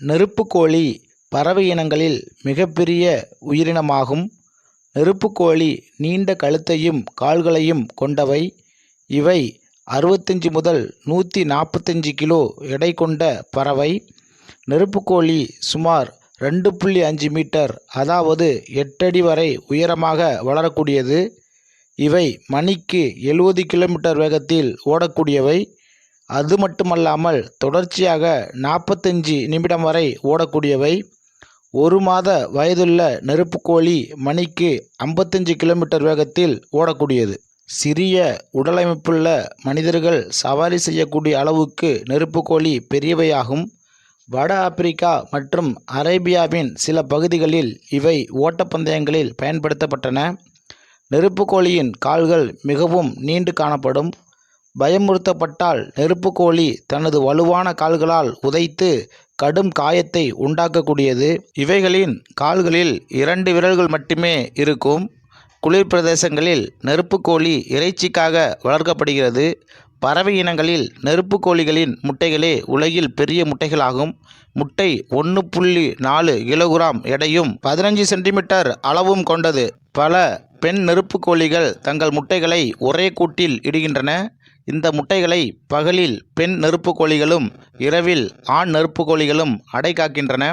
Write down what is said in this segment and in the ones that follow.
நெருப்புக்கோழி பறவை இனங்களில் மிகப்பெரிய உயிரினமாகும். நெருப்புக்கோழி நீண்ட கழுத்தையும் கால்களையும் கொண்டவை. இவை அறுபத்தஞ்சு முதல் நூற்றி நாற்பத்தஞ்சு கிலோ எடை கொண்ட பறவை. நெருப்புக்கோழி சுமார் ரெண்டு புள்ளி அஞ்சு மீட்டர் அதாவது எட்டடி வரை உயரமாக வளரக்கூடியது. இவை மணிக்கு எழுபது கிலோமீட்டர் வேகத்தில் ஓடக்கூடியவை. அது மட்டுமல்லாமல் தொடர்ச்சியாக நாற்பத்தஞ்சு நிமிடம் வரை ஓடக்கூடியவை. ஒரு மாத வயதுள்ள நெருப்புக்கோழி மணிக்கு ஐம்பத்தஞ்சு கிலோமீட்டர் வேகத்தில் ஓடக்கூடியது. சிறிய உடலமைப்புள்ள மனிதர்கள் சவாரி செய்யக்கூடிய அளவுக்கு நெருப்புக்கோழி பெரியவையாகும். வட ஆப்பிரிக்கா மற்றும் அரேபியாவின் சில பகுதிகளில் இவை ஓட்டப்பந்தயங்களில் பயன்படுத்தப்பட்டன. நெருப்புக்கோழியின் கால்கள் மிகவும் நீண்டு காணப்படும். பயமுறுத்தப்பட்டால் நெருப்புக்கோழி தனது வலுவான கால்களால் உதைத்து கடும் காயத்தை உண்டாக்கக்கூடியது. இவைகளின் கால்களில் இரண்டு விரல்கள் மட்டுமே இருக்கும். குளிர் பிரதேசங்களில் நெருப்புக்கோழி இறைச்சிக்காக வளர்க்கப்படுகிறது. பறவை இனங்களில் நெருப்புக்கோழிகளின் முட்டைகளே உலகில் பெரிய முட்டைகளாகும். முட்டை ஒன்று புள்ளி நாலு கிலோகிராம் எடையும் பதினஞ்சு சென்டிமீட்டர் அளவும் கொண்டது. பல பெண் நெருப்புக்கோழிகள் தங்கள் முட்டைகளை ஒரே கூட்டில் இடுகின்றன. இந்த முட்டைகளை பகலில் பெண் நெருப்புக்கோழிகளும் இரவில் ஆண் நெருப்புக்கோழிகளும் அடை காக்கின்றன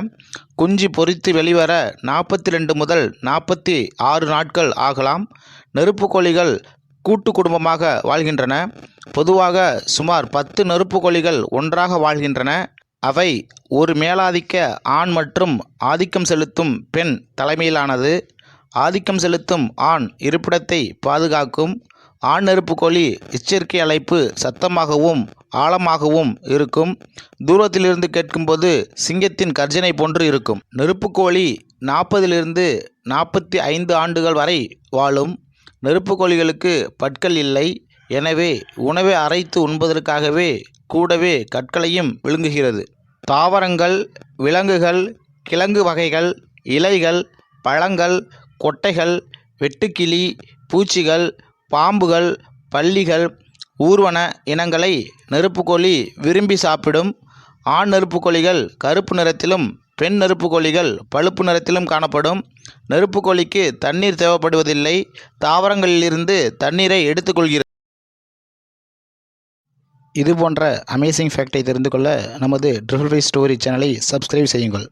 குஞ்சு பொரித்து வெளிவர நாற்பத்தி ரெண்டு முதல் நாற்பத்தி ஆறு நாட்கள் ஆகலாம். நெருப்புக்கோழிகள் கூட்டு குடும்பமாக வாழ்கின்றன. பொதுவாக சுமார் பத்து நெருப்புக்கோழிகள் ஒன்றாக வாழ்கின்றன. அவை ஒரு மேலாதிக்க ஆண் மற்றும் ஆதிக்கம் செலுத்தும் பெண் தலைமையிலானது. ஆதிக்கம் செலுத்தும் ஆண் இருப்பிடத்தை பாதுகாக்கும். ஆண் நெருப்புக்கோழி எச்சரிக்கை அழைப்பு சத்தமாகவும் ஆழமாகவும் இருக்கும். தூரத்திலிருந்து கேட்கும்போது சிங்கத்தின் கர்ஜனை போன்று இருக்கும். நெருப்புக்கோழி நாற்பதிலிருந்து நாற்பத்தி ஐந்து ஆண்டுகள் வரை வாழும். நெருப்புக்கோழிகளுக்கு பற்கள் இல்லை. எனவே உணவை அரைத்து உண்பதற்காகவே கூடவே கற்களையும் விழுங்குகிறது. தாவரங்கள் விலங்குகள் கிழங்கு வகைகள் இலைகள் பழங்கள் கொட்டைகள் வெட்டுக்கிளி பூச்சிகள் பாம்புகள் பல்லிகள் ஊர்வன இனங்களை நெருப்புக்கோழி விரும்பி சாப்பிடும் ஆண் நெருப்புக்கோழிகள் கருப்பு நிறத்திலும் பெண் நெருப்புக்கோழிகள் பழுப்பு நிறத்திலும் காணப்படும். நெருப்புக்கோழிக்கு தண்ணீர் தேவைப்படுவதில்லை. தாவரங்களிலிருந்து தண்ணீரை எடுத்துக்கொள்கிறது. இது போன்ற அமேசிங் ஃபேக்டை தெரிந்து கொள்ள நமது ட்ரிபிள் ஃபைவ் ஸ்டோரி சேனலை சப்ஸ்கிரைப் செய்யுங்கள்.